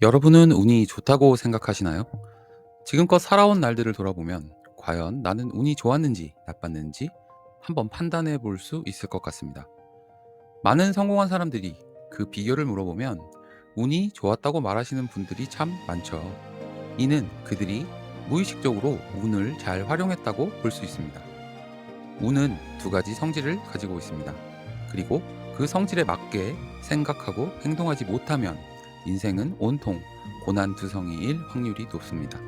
여러분은 운이 좋다고 생각하시나요? 지금껏 살아온 날들을 돌아보면 과연 나는 운이 좋았는지 나빴는지 한번 판단해 볼 수 있을 것 같습니다. 많은 성공한 사람들이 그 비결을 물어보면 운이 좋았다고 말하시는 분들이 참 많죠. 이는 그들이 무의식적으로 운을 잘 활용했다고 볼 수 있습니다. 운은 두 가지 성질을 가지고 있습니다. 그리고 그 성질에 맞게 생각하고 행동하지 못하면 인생은 온통 고난투성이일 확률이 높습니다.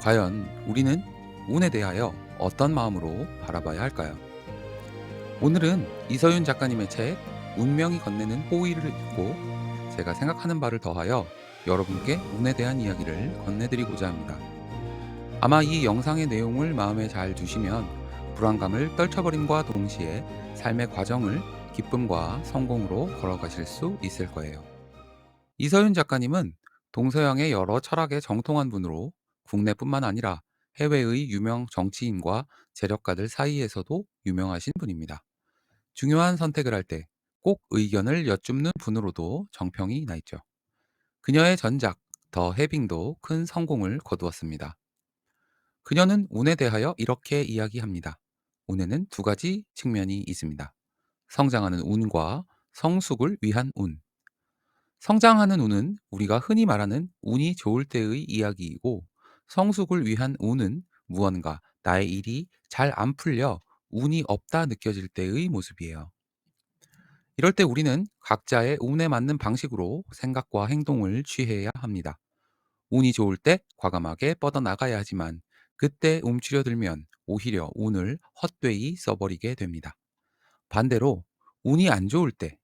과연 우리는 운에 대하여 어떤 마음으로 바라봐야 할까요? 오늘은 이서윤 작가님의 책 운명이 건네는 호의를 읽고 제가 생각하는 바를 더하여 여러분께 운에 대한 이야기를 건네드리고자 합니다. 아마 이 영상의 내용을 마음에 잘 두시면 불안감을 떨쳐버림과 동시에 삶의 과정을 기쁨과 성공으로 걸어가실 수 있을 거예요. 이서윤 작가님은 동서양의 여러 철학에 정통한 분으로 국내뿐만 아니라 해외의 유명 정치인과 재력가들 사이에서도 유명하신 분입니다. 중요한 선택을 할 때 꼭 의견을 여쭙는 분으로도 정평이 나 있죠. 그녀의 전작 더 해빙도 큰 성공을 거두었습니다. 그녀는 운에 대하여 이렇게 이야기합니다. 운에는 두 가지 측면이 있습니다. 성장하는 운과 성숙을 위한 운. 성장하는 운은 우리가 흔히 말하는 운이 좋을 때의 이야기이고 성숙을 위한 운은 무언가 나의 일이 잘 안 풀려 운이 없다 느껴질 때의 모습이에요. 이럴 때 우리는 각자의 운에 맞는 방식으로 생각과 행동을 취해야 합니다. 운이 좋을 때 과감하게 뻗어나가야 하지만 그때 움츠려들면 오히려 운을 헛되이 써버리게 됩니다. 반대로 운이 안 좋을 때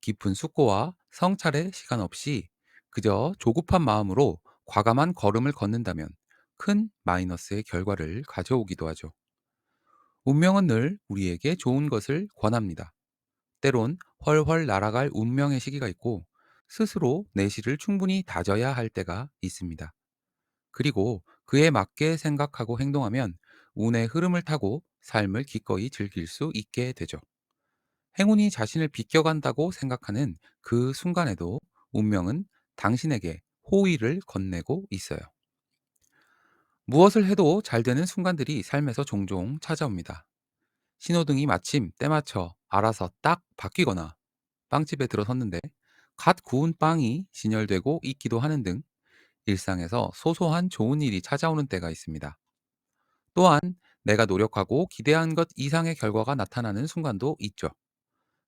깊은 숙고와 성찰의 시간 없이 그저 조급한 마음으로 과감한 걸음을 걷는다면 큰 마이너스의 결과를 가져오기도 하죠. 운명은 늘 우리에게 좋은 것을 권합니다. 때론 훨훨 날아갈 운명의 시기가 있고 스스로 내실을 충분히 다져야 할 때가 있습니다. 그리고 그에 맞게 생각하고 행동하면 운의 흐름을 타고 삶을 기꺼이 즐길 수 있게 되죠. 행운이 자신을 비껴간다고 생각하는 그 순간에도 운명은 당신에게 호의를 건네고 있어요. 무엇을 해도 잘 되는 순간들이 삶에서 종종 찾아옵니다. 신호등이 마침 때맞춰 알아서 딱 바뀌거나 빵집에 들어섰는데 갓 구운 빵이 진열되고 있기도 하는 등 일상에서 소소한 좋은 일이 찾아오는 때가 있습니다. 또한 내가 노력하고 기대한 것 이상의 결과가 나타나는 순간도 있죠.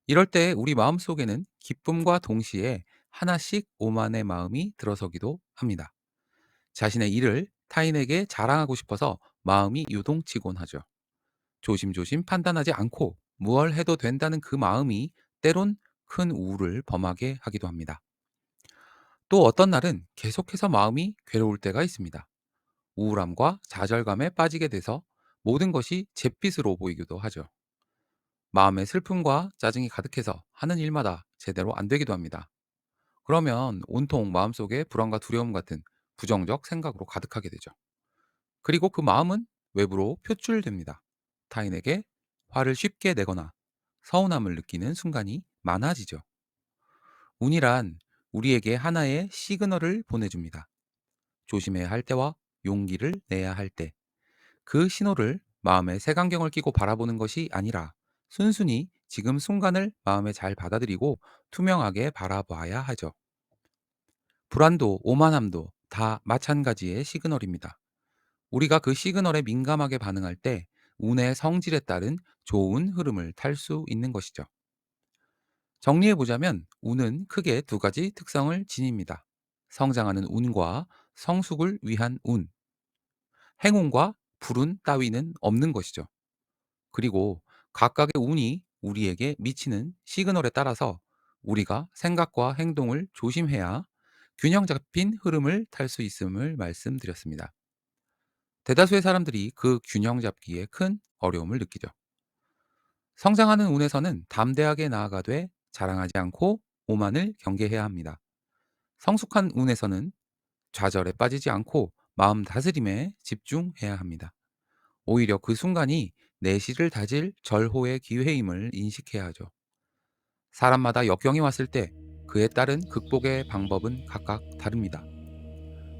이럴 때 우리 마음속에는 기쁨과 동시에 하나씩 오만의 마음이 들어서기도 합니다. 자신의 일을 타인에게 자랑하고 싶어서 마음이 요동치곤 하죠. 조심조심 판단하지 않고 무얼 해도 된다는 그 마음이 때론 큰 우울을 범하게 하기도 합니다. 또 어떤 날은 계속해서 마음이 괴로울 때가 있습니다. 우울함과 좌절감에 빠지게 돼서 모든 것이 잿빛으로 보이기도 하죠. 마음에 슬픔과 짜증이 가득해서 하는 일마다 제대로 안 되기도 합니다. 그러면 온통 마음속에 불안과 두려움 같은 부정적 생각으로 가득하게 되죠. 그리고 그 마음은 외부로 표출됩니다. 타인에게 화를 쉽게 내거나 서운함을 느끼는 순간이 많아지죠. 운이란 우리에게 하나의 시그널을 보내줍니다. 조심해야 할 때와 용기를 내야 할 때, 그 신호를 마음에 색안경을 끼고 바라보는 것이 아니라 순순히 지금 순간을 마음에 잘 받아들이고 투명하게 바라봐야 하죠. 불안도 오만함도 다 마찬가지의 시그널입니다. 우리가 그 시그널에 민감하게 반응할 때 운의 성질에 따른 좋은 흐름을 탈 수 있는 것이죠. 정리해 보자면 운은 크게 두 가지 특성을 지닙니다. 성장하는 운과 성숙을 위한 운. 행운과 불운 따위는 없는 것이죠. 그리고 각각의 운이 우리에게 미치는 시그널에 따라서 우리가 생각과 행동을 조심해야 균형 잡힌 흐름을 탈 수 있음을 말씀드렸습니다. 대다수의 사람들이 그 균형 잡기에 큰 어려움을 느끼죠. 성장하는 운에서는 담대하게 나아가되 자랑하지 않고 오만을 경계해야 합니다. 성숙한 운에서는 좌절에 빠지지 않고 마음 다스림에 집중해야 합니다. 오히려 그 순간이 내실을 다질 절호의 기회임을 인식해야 하죠. 사람마다 역경이 왔을 때 그에 따른 극복의 방법은 각각 다릅니다.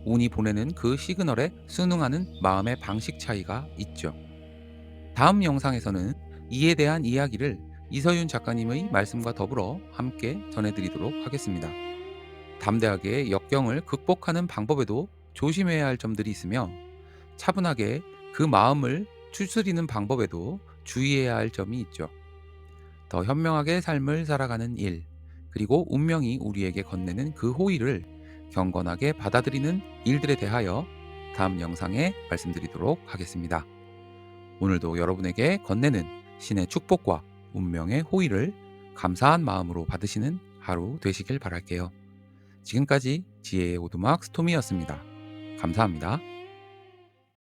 운이 보내는 그 시그널에 순응하는 마음의 방식 차이가 있죠. 다음 영상에서는 이에 대한 이야기를 이서윤 작가님의 말씀과 더불어 함께 전해드리도록 하겠습니다. 담대하게 역경을 극복하는 방법에도 조심해야 할 점들이 있으며 차분하게 그 마음을 추스리는 방법에도 주의해야 할 점이 있죠. 더 현명하게 삶을 살아가는 일, 그리고 운명이 우리에게 건네는 그 호의를 경건하게 받아들이는 일들에 대하여 다음 영상에 말씀드리도록 하겠습니다. 오늘도 여러분에게 건네는 신의 축복과 운명의 호의를 감사한 마음으로 받으시는 하루 되시길 바랄게요. 지금까지 지혜의 오두막 스토미였습니다. 감사합니다.